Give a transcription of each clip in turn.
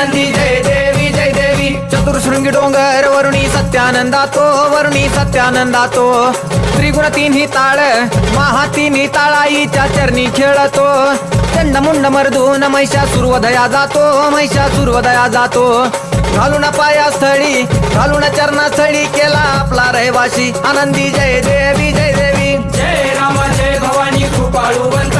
आनंदी जय देवी जय देवी. चतुर्शृंगी डोंगर वरुणी सत्यानंदा तो वरुणी सत्यानंदा तो त्रिगुण तिन्ही ताळ महा तिन्ही ताळाईच्या चरणी खेळतो. चंड मुंड मर्दून महिषा सुरवदया जातो महिषा सुरवदया जातो. घालून पाया स्थळी घालून चरणा स्थळी केला आपला रहिवाशी आनंदी जय देवी जय देवी. जय राम जय भवानी कृपाळूवंत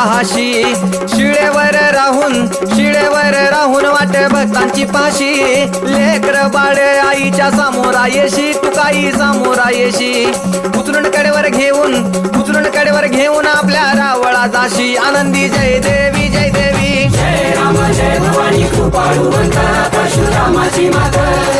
राहाशी. शिळेवर राहून शिळेवर राहून वाट भक्तांची पाशी. लेकर बाळ आईच्या समोरा येशी काही समोरा येशी उचलून कडेवर घेऊन उचलून कडेवर घेऊन आपल्या रावळा जाशी. आनंदी जय देवी जय देवी. जय राम जय भवानी कृपाळू परशुरामाची माता.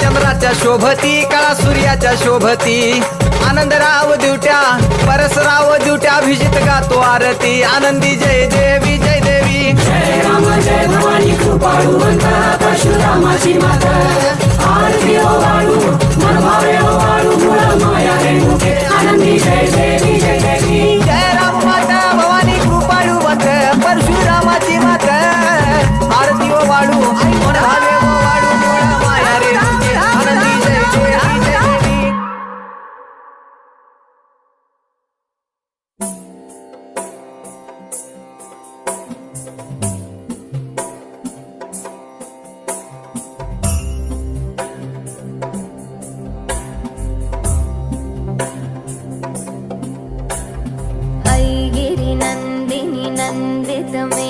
चंद्राच्या शोभती कळा सूर्याच्या शोभती. आनंदराव दिवट्या परसराव दिवट्या अभिजित गातो आरती. आनंदी जय देवी जय देवी. जय राम जय भवानी कृपाळूवंत परशुरामाची मात. आरती मूळ माया रेणुके. आनंदी जय देवी जय देवी. जय राम माता भवानी कृपाळूवंत परशुरामाची मात आरती ओ वाळू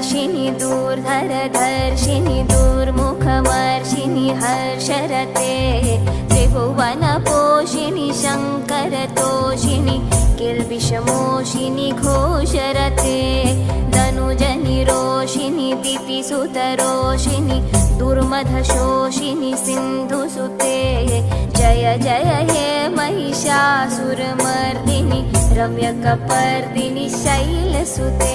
र्षिणि दूर् धर धर्षिणि दुर्मुखमर्षिणि हर्षरते त्रिभुवनपोषिणि शङ्करतोषिणि किल्बिषमोषिणि घोषरते धनुजनि रोषिणि दुर्मधशोषिणि सिन्धुसुते जय जय हे महिषासुरमर्दिनि रम्यकपर्दिनि शैलसुते।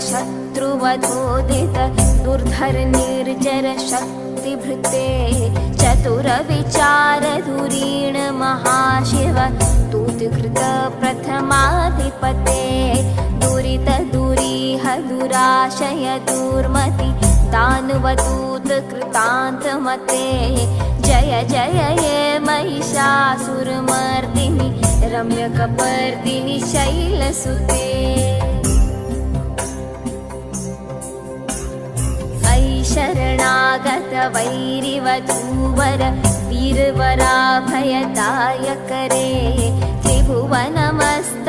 शत्रुवधोदित दुर्धर निर्जर शक्तिभृते चतुरविचार धुरीण महाशिव दूतकृत प्रथमाधिपते दुरित दुरीह दुराशय दुर्मति दानवदूत कृतान्तमते जय जय हे महिषासुरमर्दिनि रम्यकपर्दिनि शैलसुते वैरिवधूवर वीरवराभयदायकरे त्रिभुवनमस्तक